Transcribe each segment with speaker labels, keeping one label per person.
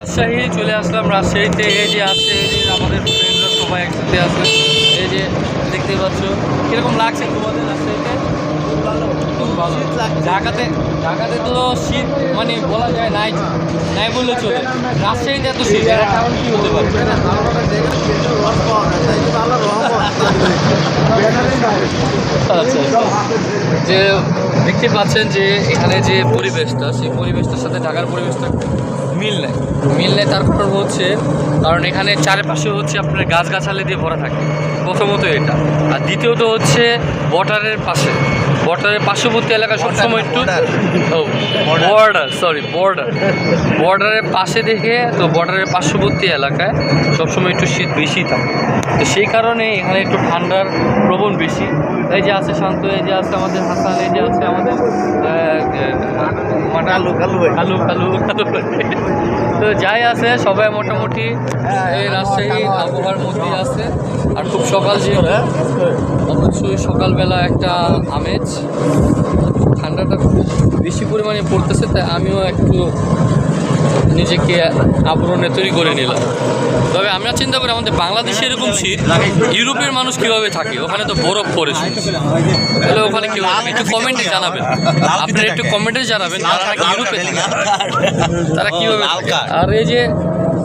Speaker 1: রাজশাহী চলে আসলাম রাজশাহীতে এই যে আছে এই যে আমাদের ফ্রেন্ডরা সবাই একসাথে আছে এই যে দেখতে পাচ্ছ কীরকম লাগছে তোমাদের রাজশাহীতে? ঢাকাতে ঢাকাতে তো শীত মানে বলা যায় নাই নাই বললে চলে। রাজশাহীতে এত শীত কারণ কি হতে পারে? আচ্ছা। যে দেখতে পাচ্ছেন যে এখানে যে পরিবেশটা সেই পরিবেশটার সাথে ঢাকার পরিবেশটা মিল নেই। মিল নেই তার কারণ হচ্ছে কারণ এখানে চারপাশে হচ্ছে আপনার গাছগাছালি দিয়ে ভরা থাকে। প্রথমত এটা। আর দ্বিতীয়ত হচ্ছে বর্ডারের পাশে। বর্ডারের পার্শ্ববর্তী এলাকা সবসময় একটু ও বর্ডার সরি বর্ডার বর্ডারের পাশে দেখে তো বর্ডারের পার্শ্ববর্তী এলাকায় সবসময় একটু শীত বেশি থাকে। তো সেই কারণে এখানে একটু ঠান্ডার প্রবণ বেশি। এই যে আছে শান্ত এই যে আছে আমাদের হাসান এই যে আছে আমাদের কালু কালু কালু কালু তো যাই আছে, সবাই মোটামুটি, এই রাজশাহী আবহাওয়ার মধ্যেই আছে। আর খুব সকাল অবশ্যই সকালবেলা একটা আমেজ। ঠান্ডাটা খুব বেশি পরিমাণে পড়তেছে, তাই আমিও একটু নিজেকে আবরণে তৈরি করে নিলাম। তবে আমরা চিন্তা করি আমাদের বাংলাদেশে এরকম শীত ইউরোপের মানুষ কীভাবে থাকে? ওখানে তো বরফ পড়ে শুধু। তাহলে ওখানে কীভাবে একটু কমেন্টে জানাবেন। আপনারা একটু কমেন্টে জানাবেন তারা ইউরোপে তারা কীভাবে? আর এই যে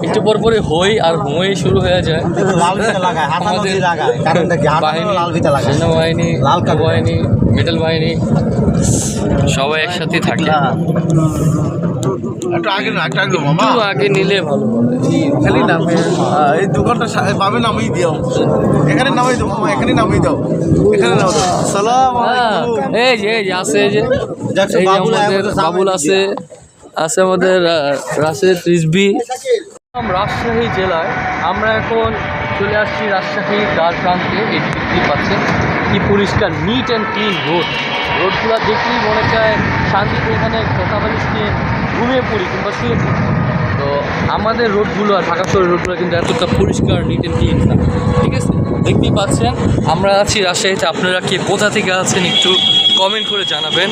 Speaker 1: একটু পর পরে হই আর হই শুরু হয়ে যায়। আমাদের বাহিনী সেনাবাহিনী বাহিনী মেটাল বাহিনী সবাই একসাথে থাকে।
Speaker 2: একটু আগে না একটু আগে মামা
Speaker 1: আগে নিলে ভালো হবে।
Speaker 2: খালি নাম এই দোকানটা সা- পাবে নামিয়ে দিও। এখানে নামিয়ে দাও মামা এখানে নামিয়ে দাও। এখানে নামিয়ে দাও। সালাম
Speaker 1: হ্যাঁ, এই যে এই যে আছে এই যে। এই
Speaker 2: বাবুল
Speaker 1: আমাদের
Speaker 2: আমাদের
Speaker 1: বাবুল আছে আছে আমাদের রাশেদ রিজবি রাজশাহী জেলায় আমরা এখন চলে আসছি রাজশাহীর দ্বার প্রান্তে এই যে পাচ্ছেন কি পরিষ্কার নিট অ্যান্ড ক্লিন রোড রোডগুলো দেখলেই মনে চায় শান্তিতে এখানে কথা বলিস নিয়ে ঘুমিয়ে পড়ি কিংবা শুয়ে পড়ি। তো আমাদের রোডগুলো আর ঢাকা শহরের রোডগুলো কিন্তু এতটা পরিষ্কার নিট অ্যান্ড ক্লিন ঠিক আছে? দেখতেই পাচ্ছেন আমরা আছি রাজশাহীতে। আপনারা কে কোথা থেকে আছেন একটু কমেন্ট করে জানাবেন।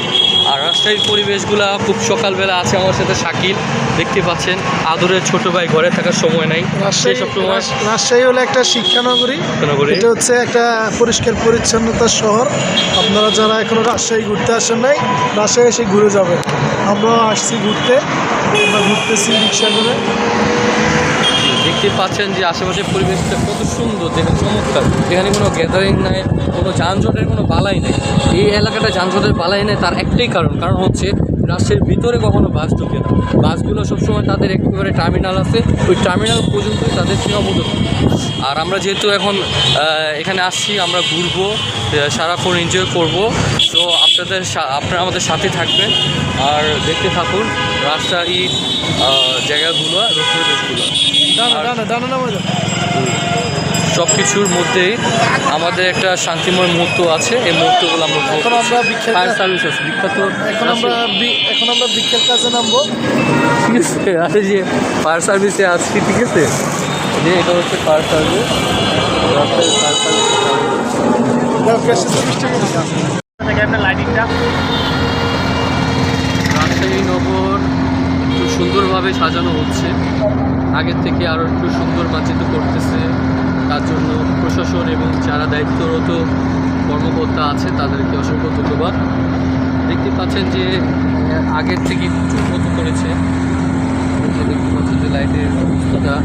Speaker 1: আর রাজশাহীর পরিবেশগুলো খুব সকালবেলা আছে আমার সাথে শাকিল। দেখতে পাচ্ছেন আদরের ছোট ভাই ঘরে থাকার সময় নাই।
Speaker 3: রাজশাহী রাজশাহী হলো একটা শিক্ষানগরী।
Speaker 1: নগরে
Speaker 3: এটা হচ্ছে একটা পরিষ্কার পরিচ্ছন্নতার শহর। আপনারা যারা এখনও রাজশাহী ঘুরতে আসেন নাই রাজশাহী এসে ঘুরে যাবেন। আমরাও আসছি ঘুরতে। আমরা ঘুরতেছি রিক্সা করে
Speaker 1: দেখতে পাচ্ছেন যে আশেপাশের পরিবেশটা কত সুন্দর, দেখেন চমৎকার। এখানে কোনো গ্যাদারিং নাই, কোনো যানজটের কোনো বালাই নেই। এই এলাকাটা যানজটের বালাই নেই, তার একটাই কারণ। কারণ হচ্ছে রাজশাহীর ভিতরে কখনো বাস ঢুকে না। বাসগুলো সবসময় তাদের একেবারে টার্মিনাল আছে। ওই টার্মিনাল পর্যন্তই তাদের সীমাবদ্ধ। আর আমরা যেহেতু এখন এখানে আসছি আমরা ঘুরবো সারাক্ষণ এনজয় করব। তো আপনাদের আপনারা আমাদের সাথে থাকবেন। আর দেখতে থাকুন রাজশাহীর আহ, জায়গাগুলো আর-
Speaker 3: ডানা ডানা নামে যাও।
Speaker 1: সব কিছুর মধ্যেই আমাদের একটা শান্তিময় মুহূর্ত আছে। এই মুহূর্তগুলো আমরা
Speaker 3: এখন আমরা বিখ্যাত-
Speaker 1: ফায়ার সার্ভিস আছে বিখ্যাত
Speaker 3: এখন আমরা বি- এখন আমরা বিকেল কাজে নামবো।
Speaker 1: ঠিক আছে আরে যে ফায়ার সার্ভিসে আছি ঠিক আছে? যে এটা হচ্ছে ফায়ার সার্ভিস ফায়ার। রাজশাহী নগর একটু সুন্দরভাবে সাজানো হচ্ছে। আগের থেকে আরও একটু সুন্দর মার্জিত করতেছে। প্রশাসন এবং যারা দায়িত্বরত কর্মকর্তা আছে, তাদেরকে অসংখ্য ধন্যবাদ। দেখতে পাচ্ছেন যে আগের থেকে একটু উন্নত করেছে। দেখতে পাচ্ছেন যে লাইটের অবস্থাটা।